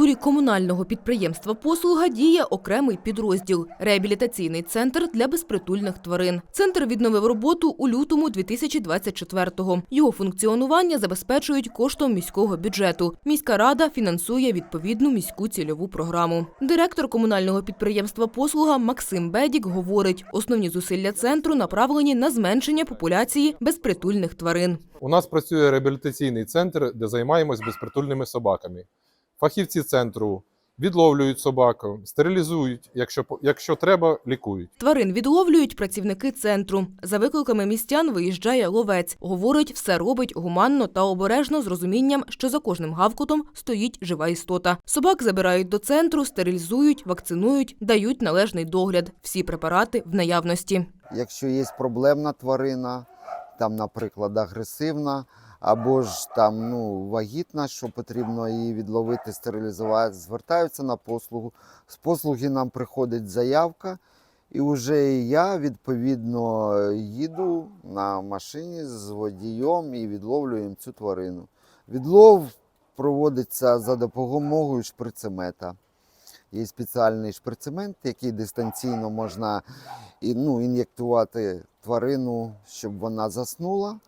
структурі комунального підприємства «Послуга» діє окремий підрозділ – реабілітаційний центр для безпритульних тварин. Центр відновив роботу у лютому 2024-го. Його функціонування забезпечують коштом міського бюджету. Міська рада фінансує відповідну міську цільову програму. Директор комунального підприємства «Послуга» Максим Бедік говорить, основні зусилля центру направлені на зменшення популяції безпритульних тварин. У нас працює реабілітаційний центр, де займаємось безпритульними собаками. Фахівці центру відловлюють собаку, стерилізують, якщо, по- якщо треба, лікують. Тварин відловлюють працівники центру. За викликами містян виїжджає ловець. Говорить, все робить гуманно та обережно з розумінням, що за кожним гавкотом стоїть жива істота. Собак забирають до центру, стерилізують, вакцинують, дають належний догляд. Всі препарати в наявності. Якщо є проблемна тварина, там, наприклад, агресивна, або ж там ну, вагітна, що потрібно її відловити, стерилізувати, звертаються на послугу. З послуги нам приходить заявка, і вже я відповідно їду на машині з водієм і відловлюємо цю тварину. Відлов проводиться за допомогою шприцемета. Є спеціальний шприцемент, який дистанційно можна ну, ін'єктувати тварину, щоб вона заснула.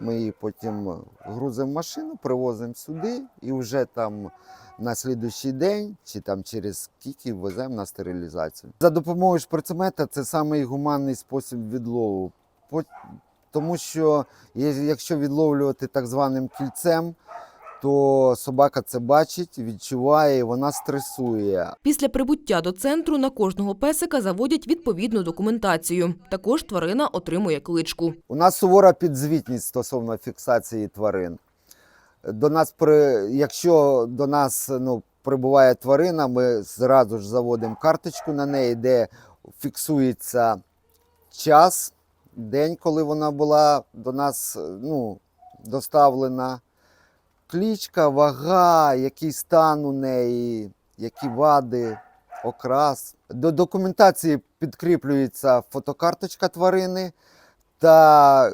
Ми її потім грузимо в машину, привозимо сюди і вже там на слідуючий день чи там через скільки веземо на стерилізацію. За допомогою шприцемета це самий гуманний спосіб відлову. Тому що якщо відловлювати так званим кільцем, то собака це бачить, відчуває, і вона стресує. Після прибуття до центру на кожного песика заводять відповідну документацію. Також тварина отримує кличку. У нас сувора підзвітність стосовно фіксації тварин. До нас при, якщо до нас ну, прибуває тварина, ми зразу ж заводимо карточку на неї, де фіксується час, день, коли вона була до нас ну, доставлена, клічка, вага, який стан у неї, які вади, окрас. До документації підкріплюється фотокарточка тварини та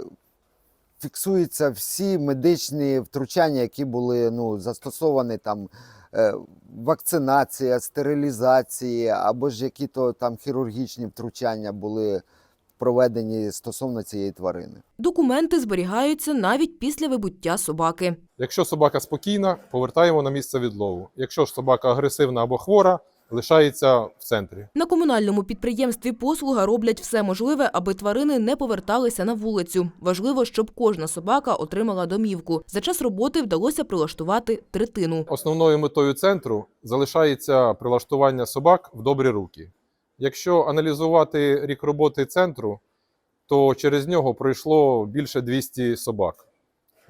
фіксуються всі медичні втручання, які були ну, застосовані там. е, Вакцинація, стерилізація або ж які-то там хірургічні втручання були проведені стосовно цієї тварини. Документи зберігаються навіть після вибуття собаки. Якщо собака спокійна, повертаємо на місце відлову. Якщо ж собака агресивна або хвора, лишається в центрі. На комунальному підприємстві послуга роблять все можливе, аби тварини не поверталися на вулицю. Важливо, щоб кожна собака отримала домівку. За час роботи вдалося прилаштувати третину. Основною метою центру залишається прилаштування собак в добрі руки. Якщо аналізувати рік роботи центру, то через нього пройшло більше 200 собак,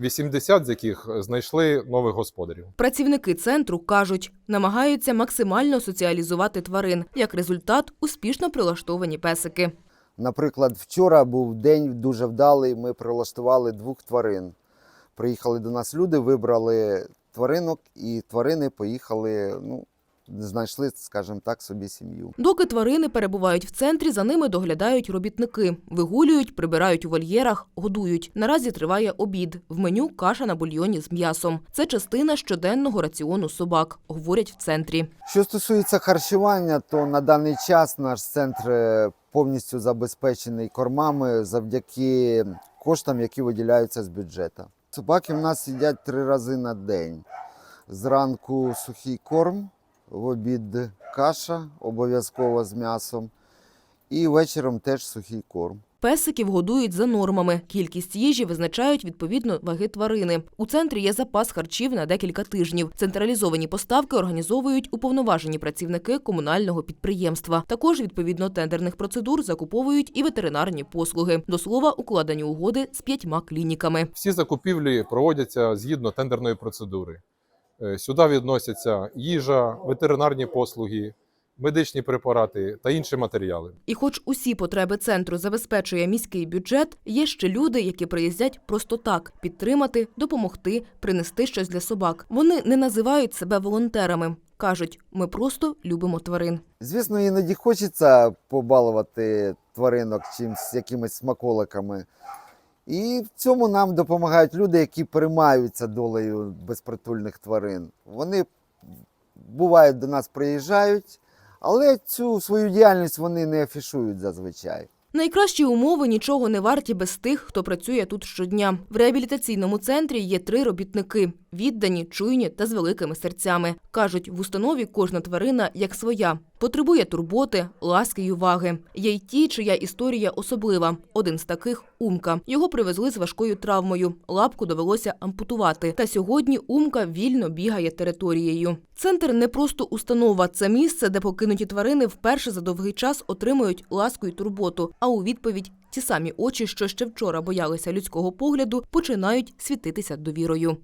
80 з яких знайшли нових господарів. Працівники центру кажуть, намагаються максимально соціалізувати тварин. Як результат, успішно прилаштовані песики. Наприклад, вчора був день дуже вдалий. Ми прилаштували двох тварин. Приїхали до нас люди, вибрали тваринок, і тварини поїхали, ну, знайшли, скажімо так, собі сім'ю. Доки тварини перебувають в центрі, за ними доглядають робітники. Вигулюють, прибирають у вольєрах, годують. Наразі триває обід. В меню каша на бульйоні з м'ясом. Це частина щоденного раціону собак, говорять в центрі. Що стосується харчування, то на даний час наш центр е, повністю забезпечений кормами завдяки коштам, які виділяються з бюджету. Собаки в нас їдять три рази на день. Зранку сухий корм, в обід каша, обов'язково з м'ясом. І вечором теж сухий корм. Песиків годують за нормами. Кількість їжі визначають відповідно ваги тварини. У центрі є запас харчів на декілька тижнів. Централізовані поставки організовують уповноважені працівники комунального підприємства. Також відповідно тендерних процедур закуповують і ветеринарні послуги. До слова, укладені угоди з п'ятьма клініками. Всі закупівлі проводяться згідно тендерної процедури. Е, Сюди відносяться їжа, ветеринарні послуги, медичні препарати та інші матеріали. І хоч усі потреби центру забезпечує міський бюджет, є ще люди, які приїздять просто так підтримати, допомогти, принести щось для собак. Вони не називають себе волонтерами. Кажуть, ми просто любимо тварин. Звісно, іноді хочеться побалувати тваринок чимось, якимись смаколиками. І в цьому нам допомагають люди, які переймаються долею безпритульних тварин. Вони буває, до нас приїжджають, але цю свою діяльність вони не афішують зазвичай. Найкращі умови нічого не варті без тих, хто працює тут щодня. В реабілітаційному центрі є три робітники – віддані, чуйні та з великими серцями. Кажуть, в установі кожна тварина як своя. Потребує турботи, ласки й уваги. Є й ті, чия історія особлива. Один з таких – Умка. Його привезли з важкою травмою. Лапку довелося ампутувати. Та сьогодні Умка вільно бігає територією. Центр не просто установа. Це місце, де покинуті тварини вперше за довгий час отримують ласку й турботу. А у відповідь ті самі очі, що ще вчора боялися людського погляду, починають світитися довірою.